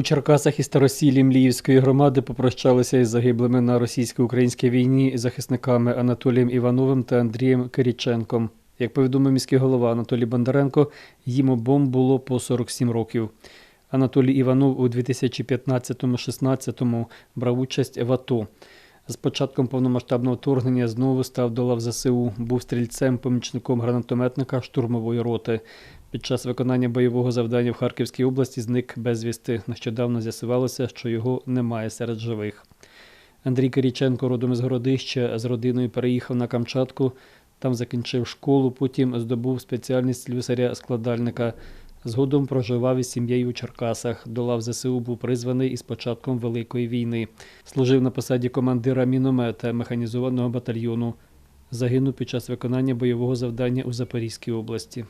У Черкасах і Старосілі Мліївської громади попрощалися із загиблими на російсько-українській війні захисниками Анатолієм Івановим та Андрієм Киріченком. Як повідомив міський голова Анатолій Бондаренко, їм обом було по 47 років. Анатолій Іванов у 2015-16 брав участь в АТО. З початком повномасштабного вторгнення знову став до лав ЗСУ, був стрільцем, помічником гранатометника штурмової роти. Під час виконання бойового завдання в Харківській області зник безвісти. Нещодавно з'ясувалося, що його немає серед живих. Андрій Киріченко родом із Городища з родиною переїхав на Камчатку. Там закінчив школу, потім здобув спеціальність слюсаря-складальника. Згодом проживав із сім'єю у Черкасах. До лав ЗСУ був призваний із початком Великої війни. Служив на посаді командира міномета механізованого батальйону. Загинув під час виконання бойового завдання у Запорізькій області.